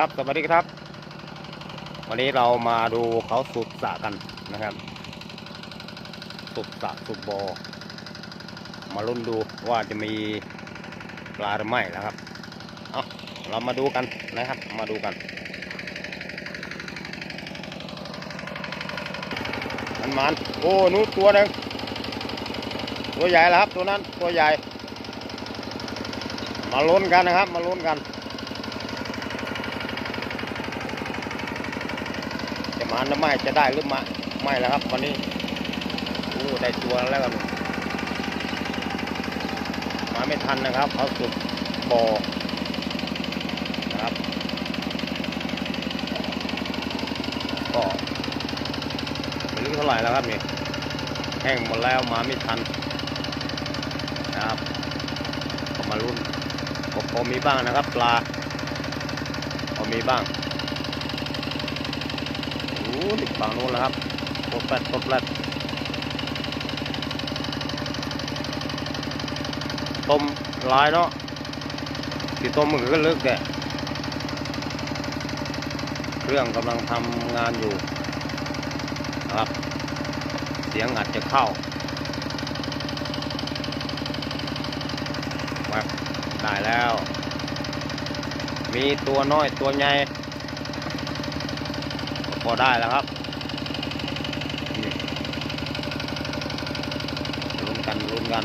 ครับสวัสดีครับ วันนี้เรามาดูเขาสูบสะกันนะครับ สูบสะสูบบ่อมาลุ้นดูว่าจะมีปลาหรือไม่นะครับเอาเรามาดูกันนะครับ มาดูกัน มันมันโอ้นู้ตัวหนึ่งตัวใหญ่แล้วครับ ตัวนั้นตัวใหญ่ มาลุ้นกันนะครับ มาลุ้นกัน จะ มาหรือไม่จะได้หรือม่ไม่แล้วครับวันนี้โอ้ได้ตัวแล้วครับมาไม่ทันนะครับเขาสุดบ่อนะครับก็ไม่รู้เท่าไหร่แล้วครับนี่แห้งหมดแล้วมาไม่ทันนะครับก็มาลุ้นก็พอมีบ้างนะครับ ปลาพอมีบ้าง โอ้ยฝั่งนู้นแล้วครับตบแปดตบแปดต้มหลายเนาะที่ต้มมันก็ลึกแกเครื่องกำลังทำงานอยู่นะครับ เสียงอาจจะเข้าแวบได้แล้ว มีตัวน้อยตัวใหญ่ พอได้แล้วครับนี่ลุ้นกันลุ้นกัน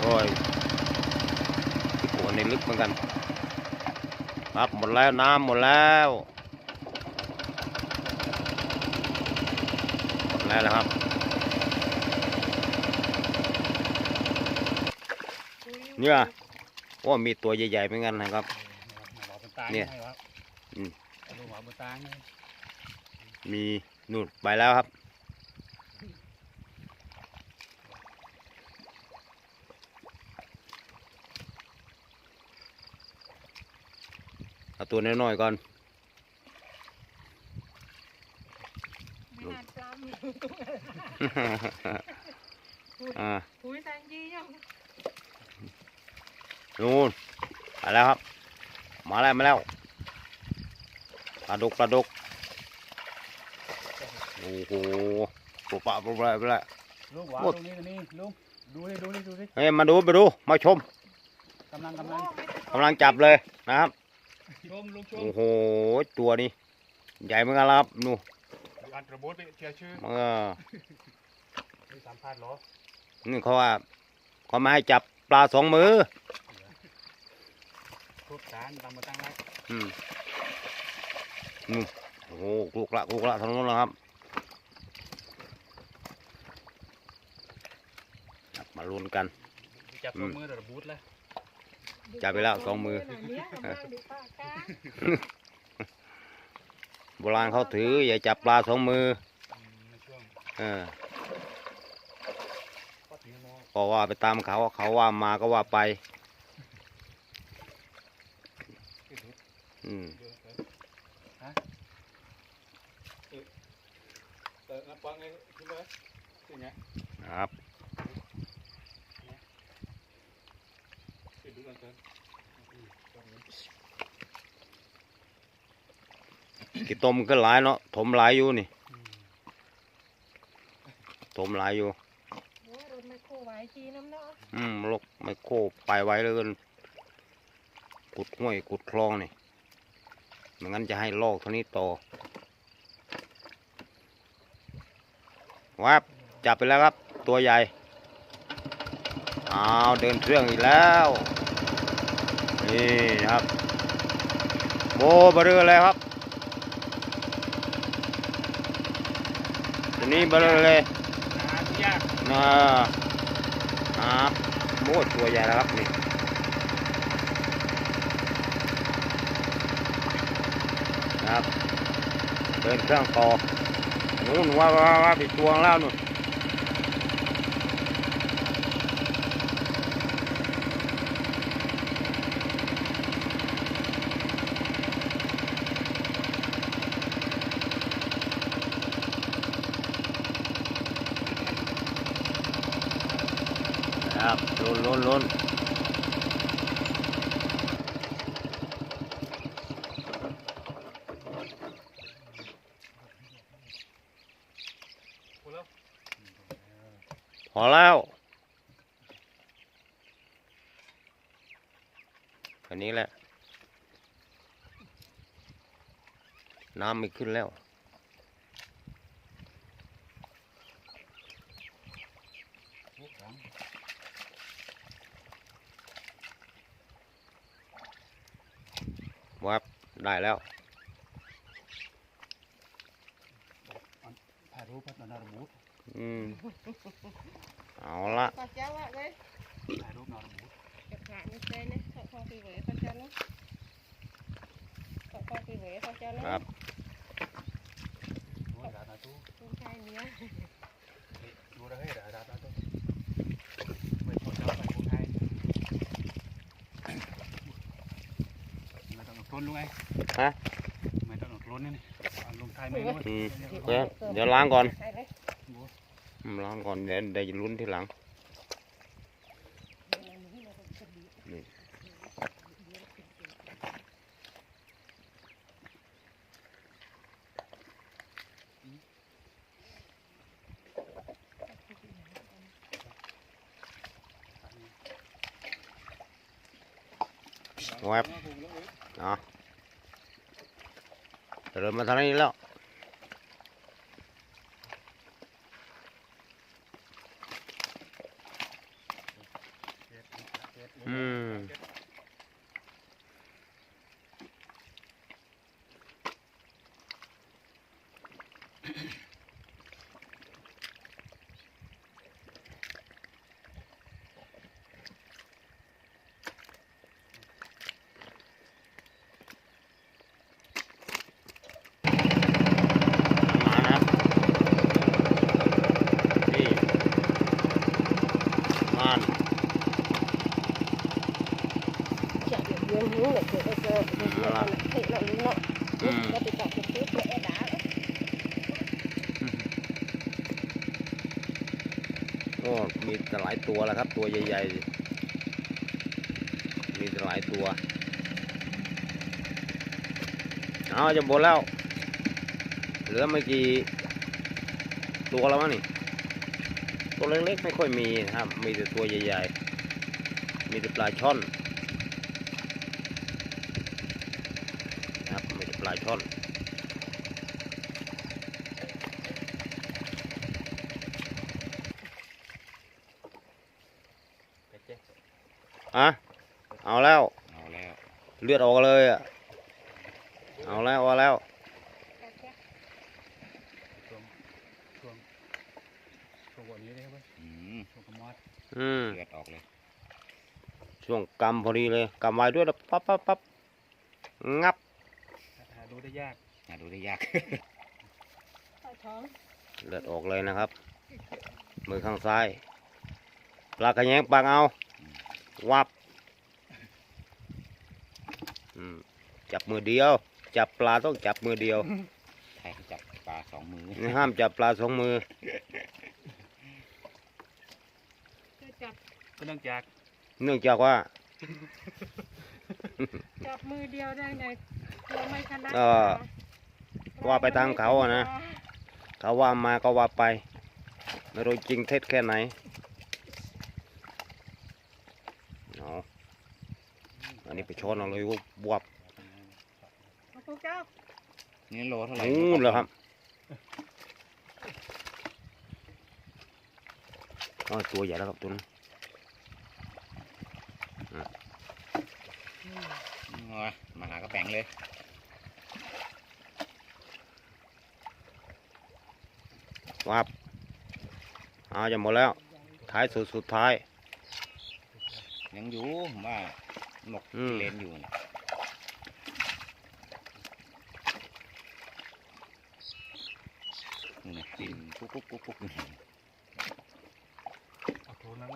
โอ้ยที่หัวในลึกเหมือนกัน ครับหมดแล้วน้ำหมดแล้วหมดแล้วนะครับเนี่ยโอ้มีตัวใหญ่ๆเหมือนกันนะครับ เนี่ย ตางเนี่ยมีนู่นไปแล้วครับ เอาตัวน้อยๆก่อน ไม่นานปลาหมึกอ่าหุยแซงยี่ยังนู่นไปแล้วครับ มาแล้วมาแล้วป ลาดุกปลาดุกโอ้โหปุบปะปุบปะปุบปะลุงหวานโอ้ตรงนี้ตรงนี้ลุงดูดิดูดิดูดิเฮ้ยมาดูมาดูมาชมกำลังกำลังกำลังจับเลยนะครับชมลุงชมโอ้โหตัวนี้ใหญ่เหมือนกันแล้วครับนู่นอัดระบบไปเชียร์ชื่อเออมีสามพันเหรอนี่เขาว่าเขามาให้จับปลาสองมือทุบสารตามมาตั้งไว้อืม นู่นโอ้โหกลุกละกลุกละทางโน้นแล้วครับครับมาลุ้นกัน จับสองมือเดี๋ยวระบูดเลยจับไปแล้วสองมือหน่ยเนี่ยเอามาดูปลากาโบราณเขาถือ อย่าจับปลาสองมืออืมในช่วงเออก็ถือโมก็ว่าไปตามเขาเขาว่ามาก็ว่าไปที่ถืออืม เยอะเลยฮะเออ เออนับปังไงขึ้นเลยขึ้นไงครับขึ้นดูกันเถอะอืมตรงนี้กี่ต้มก็หลายเนาะถมหลายอยู่นี่อืมถมหลายอยู่โอ้ยรถไมโครไว้ทีน้ำเนาะอืมลกไมโครไปไว้เลยกุดห้วยกุดคลองนี่ไม่งั้นจะให้ลอกเท่านี้ต่อ วับจับไปแล้วครับ ตัวใหญ่เอาเดินเครื่องอีกแล้ว นี่ครับโบเบอร์เลยครับตัวนี้เบอร์เลยหาที่ยากนะนะครับโอ้ตัวใหญ่แล้วครับนี่นะครับ เดินเครื่องต่อ นู่นว่าว่าว่าไปตวงแล้วนู่นครับลุ้นลุ้นลุ้น พอแล้ว อันนี้แหละ น้ำไม่ขึ้นแล้วโอ้สามวับ ได้แล้วถ่ายรูปพัฒนาระบุ อืมเอาละ Con cháu ạ đấy ถ่ายรูปนารบุ Chụp lại như thế này Sợ con kỳ vế con cho nó Sợ con kỳ vế con cho ค nó รับโอ้ยดาดาตู้ Con trai nhé ดูได้ดาดาตู้ไปขอเจ้าไปคนไทยไม่ต้องต้นลุงไงฮะไม่ต้องต้นนี่ลุงไทยไม่รู้อืมเดี๋ยวเดี๋ยวล้างก่อน Đây đấy อืม ล้างก่อนเดี๋ยวได้ลุ้นทีหลังแวบเนาะเริ่มมาทางนี้แล้ว อืม มานะครับนี่งาน Chả được biến hướng lại kiểu bây giờ Bây giờ là thịt nó đúng nó อืม Nó bị cọc một chút nữa đá nữa โอ้มีแต่หลายตัวแล้วครับ ตัวใหญ่ๆ มีหลายตัว เอาจะหมดแล้ว เหลือไม่กี่ตัวแล้วมั้งนี่ ตัวเล็กๆไม่ค่อยมีนะครับ มีแต่ตัวใหญ่ๆ มีแต่ปลาช่อนนะครับ มีแต่ปลาช่อน อะเอาแล้ว เอาแล้ว เลือดออกเลยอะ เอาแล้วเอาแล้ว ช่วงช่วงช่วงวันนี้เลยครับช่วงกมอดอืม เลือดออกเลย ช่วงกำพอดีเลยกำไว้ด้วยแล้วปั๊บปั๊บปั๊บงับ หาดูได้ยากหาดูได้ยาก Phải thắng เลือดออกเลยนะครับ มือข้างซ้าย ปลากระแยงปากเอา วับอืมจับมือเดียว จับปลาต้องจับมือเดียวใช่จับปลาสองมือห้ามจับปลาสองมือ Cứ chặt ก็ต้องจากเนื่องจากว่า จับมือเดียวได้ไงตัวไม่ถนัดเออว่าไปทางเขาอะนะเขาว่ามาก็ว่าไป ไม่รู้จริงเท็จแค่ไหนเอา อันนี้ไปช้อนเอาเลยวับเอาพวกเจ้านี่โลเท่าไหร่นู่นแล้วครับอ๋อตัวใหญ่แล้วครับตัวนั้นมาหากระแปงเลยวับเอาจะหมดแล้ว ท้ายสุดสุดท้าย ยังอยู่ผมว่า หมกมเล่นอยู่ นี่นะกินกุ๊กกุ๊กกุ๊กกุ๊กเอาโทนแล้ว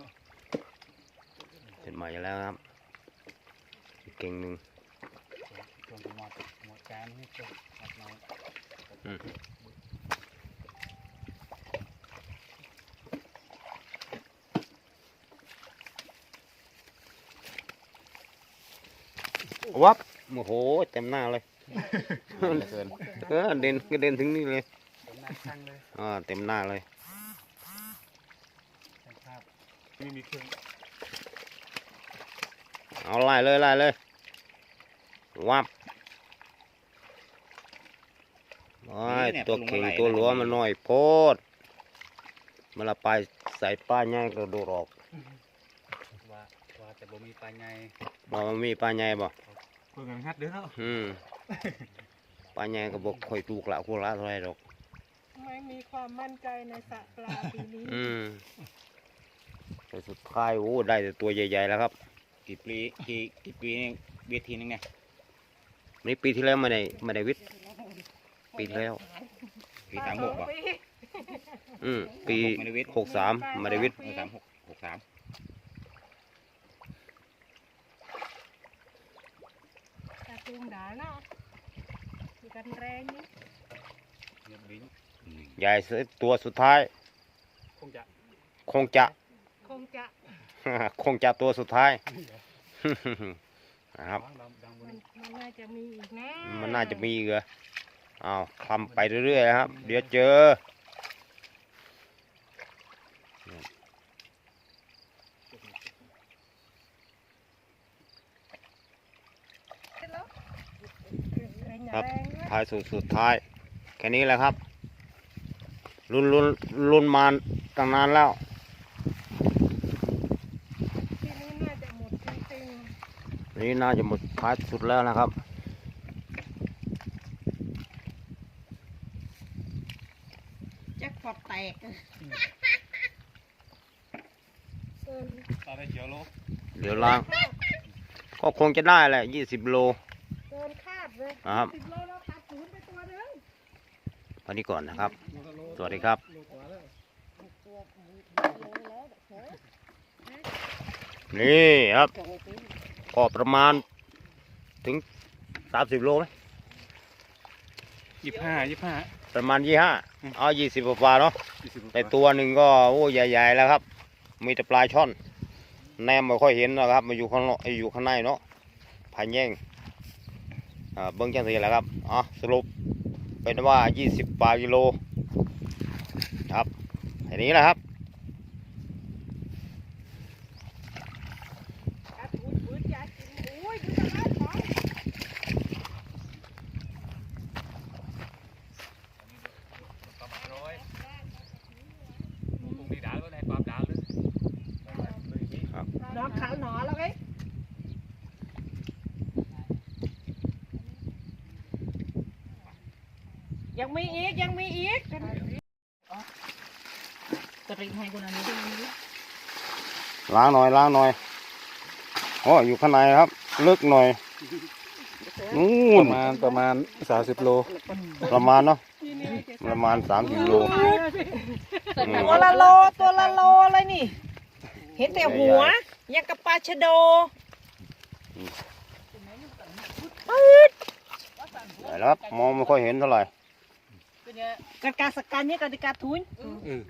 เสร็จใหม่แล้วครับอีกเก่งหนึ่งช่วงหมดหมดจานนี่ช่วงหัดน้อย วับโอ้โหเต็มหน้าเลยเหลือเกินเออเด่นกระเด็นถึงนี่เลยเต็มหน้าช่างเลยอ่าเต็มหน้าเลยช่างไม่มีเครื่องเอาไล่เลยไล่เลยวับโอ้ยตัวเข่งตัวหลวมันน้อยโพดมันละไปใส่ป้าใหญ่กระโดดออกว่าว่าแต่บ่มีปลาใหญ่บ่มันมีป้าใหญ่บ่เพิ่งงัดเด้อเนาะอืมป้าใหญ่ก็บอกค่อยถูกละคูละเท่าไหรดอก ไม่มีความมั่นใจในสระปลาปีนี้อืมแต่สุดท้ายโอ้ได้แต่ตัวใหญ่ๆแล้วครับ กี่ปีกี่กี่ปีนี่เวทีนึงเนี่ยนี่ปีที่แล้วไม่ได้ไม่ได้วิทย์ปีที่แล้ว ปีสามหกบ่ปีอืมปีไม่ได้วิทย์หกสามไม่ได้วิทย์เออสามหกหกสาม ตาตูงด่าเนาะมีกันแรงนี่เงียบลิ้นใหญ่สุดตัวสุดท้าย คงจะคงจะ คงจะคงจะตัวสุดท้าย นะครับ ดังดังบมันนมันน่าจะมีอีกนะมันน่าจะมีอีกเหรอเอาคลำไปเรื่อยๆนะครับ เดี๋ยวเจอ แรง ครับแรงนะท้ายสุดสุดท้าย แค่นี้แหละครับรุนรุนรุนมาตั้งนานแล้วทีนี้น่าจะหมดจริงนี่น่าจะหมดท้ายสุดแล้วนะครับๆแจ็คพอตแตกเกินตาได้เขียวโลเดี๋ยวล้าง ก็คงจะได้แหละยี่สิบโล เกินคาดเลย นะครับสิบโลเราขาดศูนย์ไปตัวหนึงวันนี้ก่อนนะครับ สวัสดีครับตัวโลแล้วเฮ้ยนี่ครับสองปีก็ประมาณถึงสามสิบโลไหมยี่ห้ายี่ห้าประมาณยี่ห้าเอายี่สิบกว่าๆเนาะยี่สิบแต่ตัวหนึ่งก็โอ้ใหญ่ๆแล้วครับ มีแต่ปลายช่อน แนมไม่ค่อยเห็นนะครับมาอยู่ข้างนอกอยู่ข้างในเนาะพายแย่งอ่า เบื้องจังสีแหละครับอ๋อสรุปเป็นว่า 20ปลากิโลครับอันนี้แหละครับ ขาดศูนย์ปืนยากินโอ้ยดูสภาพของ กับร้อยคงดีด่าก็ได้ปราบด่าเลย น้องขาวหนอแล้วไง ยังมีอีกยังมีอีกกระริงให้คนอันนี้ล้างหน่อยล้างหน่อยโอ้อยู่ข้างในครับ ลึกหน่อยนู่ปนระมาณประมาณสามสิบโลประมาณเนาะประมาณ30โลอืมตัวละโลตัวละโลเลยนี่ เห็นแต่หัว ยังกับปลาชะโดใหญ่แล้วครับมองไม่ค่อยเห็นเท่าไหร่ กันกาสกันเนี่ยกันกาทุนเออ